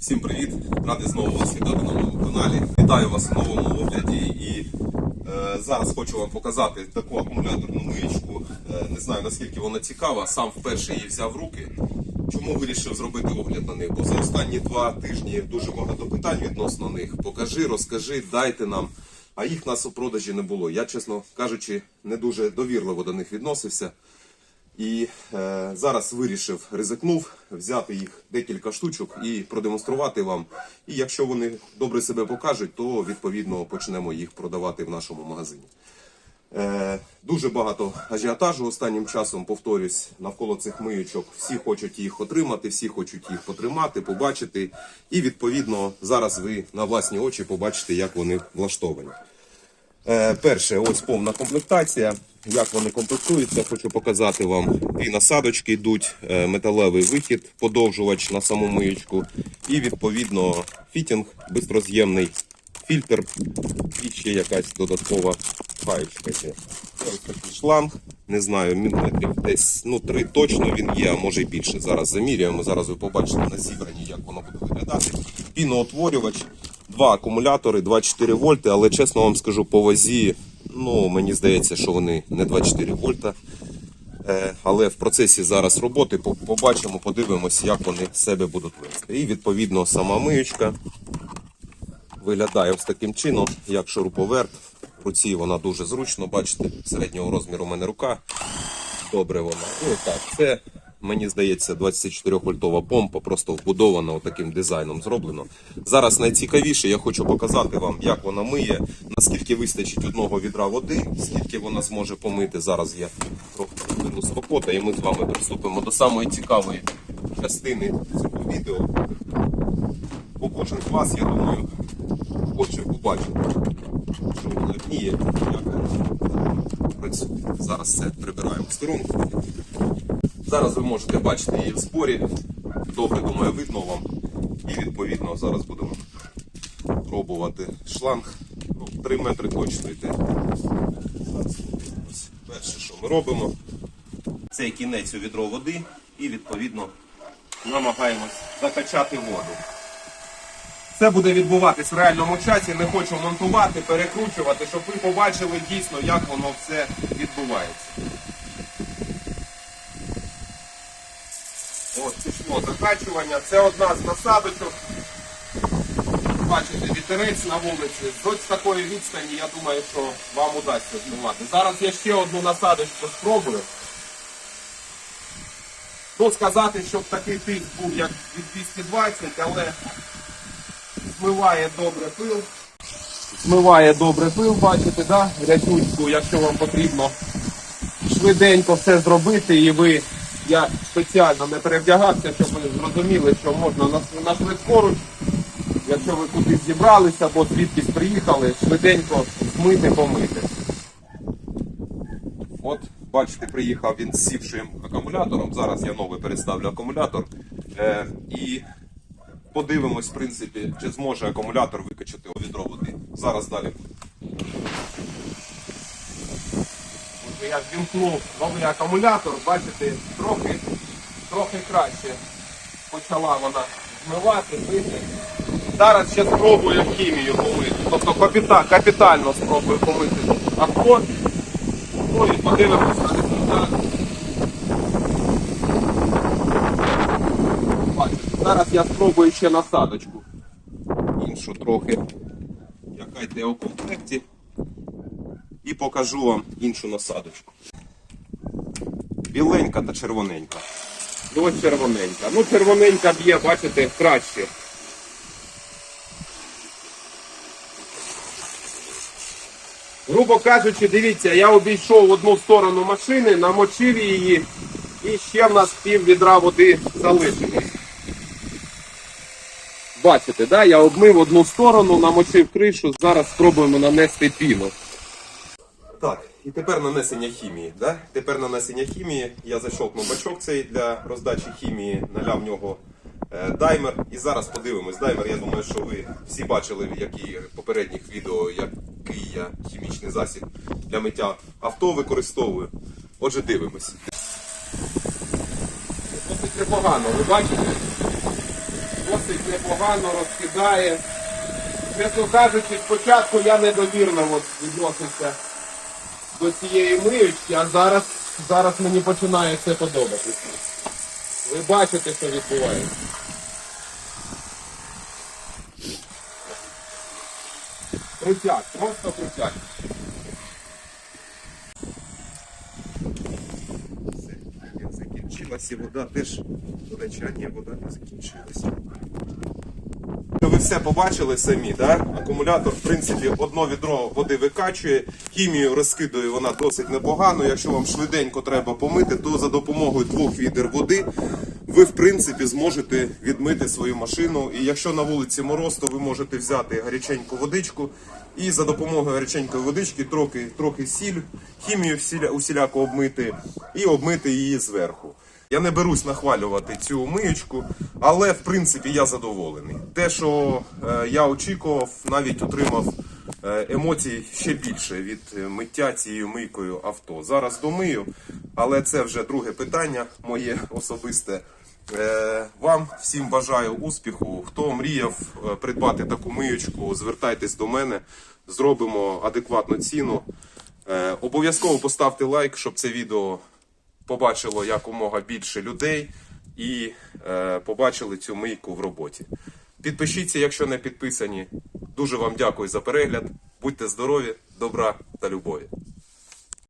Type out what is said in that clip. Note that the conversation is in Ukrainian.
Всім привіт! Радий знову вас вітати на моєму каналі. Вітаю вас у новому огляді і е, зараз хочу вам показати таку акумуляторну миючку. Е, не знаю наскільки вона цікава, сам вперше її взяв в руки. Чому вирішив зробити огляд на них? Бо за останні два тижні дуже багато питань відносно них. Покажи, розкажи, дайте нам. А їх нас у продажі не було. Я, чесно кажучи, не дуже довірливо до них відносився. І е, зараз вирішив, ризикнув взяти їх декілька штучок і продемонструвати вам. І якщо вони добре себе покажуть, то відповідно почнемо їх продавати в нашому магазині. Е, дуже багато ажіотажу останнім часом, повторюсь, навколо цих миючок. Всі хочуть їх отримати, всі хочуть їх потримати, побачити. І відповідно зараз ви на власні очі побачите, як вони влаштовані. Е, перше, ось повна комплектація. Як вони комплектуються, хочу показати вам. Дві насадочки йдуть, е, металевий вихід, подовжувач на саму миючку, і відповідно фітінг, бистроз'ємний фільтр і ще якась додаткова. Це ось такий шланг. Не знаю, міліметрів десь ну, три точно він є, а може й більше. Зараз заміряємо. Зараз ви побачите на зібранні, як воно буде виглядати. Піноутворювач, два акумулятори, 24 вольти, але чесно вам скажу, по вазі, ну мені здається, що вони не 24 вольта. Е, Але в процесі зараз роботи побачимо, подивимось, як вони себе будуть вести. І відповідно сама миючка виглядає ось таким чином, як шуруповерт. В руці вона дуже зручно, бачите, середнього розміру у мене рука. Добре вона. Ну так, це мені здається 24 вольтова помпа, просто вбудована отаким дизайном зроблено. Зараз найцікавіше, я хочу показати вам, як вона миє, наскільки вистачить одного відра води, скільки вона зможе помити. Зараз я трохи вину капота, і ми з вами приступимо до самої цікавої частини цього відео. Бо кожен з вас, я думаю, хоче побачити, що воно гніє, як працює. Зараз все прибираємо в сторонку. Зараз ви можете бачити її в зборі. Добре, думаю, видно вам. І відповідно зараз будемо пробувати шланг. Ну, 3 метри точно йде. Перше, що ми робимо, це кінець у відро води і відповідно намагаємось закачати воду. Це буде відбуватись в реальному часі. Не хочу монтувати, перекручувати, щоб ви побачили дійсно, як воно все відбувається. Ось пішло закачування. Це одна з насадочок. Бачите, вітерець на вулиці. З ось такої відстані, я думаю, що вам удасться знімати. Зараз я ще одну насадочку спробую. Ну, сказати, щоб такий тиск був, як від 220, але змиває добре пил. Змиває добре пил, бачите, да? рятуньку, якщо вам потрібно швиденько все зробити, і ви, я спеціально не перевдягався, щоб ви зрозуміли, що можна на, швидкоруч, якщо ви кудись зібралися або звідкись приїхали, швиденько змити, помити. От, бачите, приїхав він з сівшим акумулятором. Зараз я новий переставлю акумулятор. Е, і подивимось, в принципі, чи зможе акумулятор викачати у відро води. Зараз далі. От я ввімкнув новий акумулятор, бачите, трохи, трохи краще почала вона змивати, бити. Зараз ще спробую хімію помити. Тобто капіта, капітально спробую помити авто. Ну і подивимося результат. Бачите, зараз я спробую ще насадочку. Іншу трохи, яка йде у комплекті. І покажу вам іншу насадочку. Біленька та червоненька. І ось червоненька. Ну, червоненька б'є, бачите, краще. Грубо кажучи, дивіться, я обійшов в одну сторону машини, намочив її, і ще в нас пів відра води залишилось. Бачите, да? я обмив одну сторону, намочив кришу, зараз спробуємо нанести піну. Так, і тепер нанесення хімії. Да? Тепер нанесення хімії. Я защолкнув бачок цей для роздачі хімії, наляв в нього е, даймер. І зараз подивимось. Даймер, я думаю, що ви всі бачили, в які попередніх відео, який я хімічний засіб для миття авто використовую. Отже, дивимось. Досить непогано, ви бачите? Досить непогано розкидає. Чесно кажучи, спочатку я недовірно відносився до цієї миючки, а зараз, зараз мені починає це подобатися. Ви бачите, що відбувається. Крутяк, просто крутяк. закінчилася, вода теж, до речі, вода не закінчилася. Все побачили самі, да? Акумулятор, в принципі, одно відро води викачує, хімію розкидує вона досить непогано. Якщо вам швиденько треба помити, то за допомогою двох відер води ви, в принципі, зможете відмити свою машину. І якщо на вулиці мороз, то ви можете взяти гаряченьку водичку і за допомогою гаряченької водички трохи, трохи сіль, хімію усіляко обмити і обмити її зверху. Я не берусь нахвалювати цю миючку, але в принципі я задоволений. Те, що е, я очікував, навіть отримав е, емоцій ще більше від е, миття цією мийкою авто. Зараз домию, але це вже друге питання, моє особисте. Вам всім бажаю успіху. Хто мріяв придбати таку миючку, звертайтесь до мене, зробимо адекватну ціну. Обов'язково поставте лайк, щоб це відео побачило якомога більше людей і е, побачили цю мийку в роботі. Підпишіться, якщо не підписані. Дуже вам дякую за перегляд. Будьте здорові, добра та любові.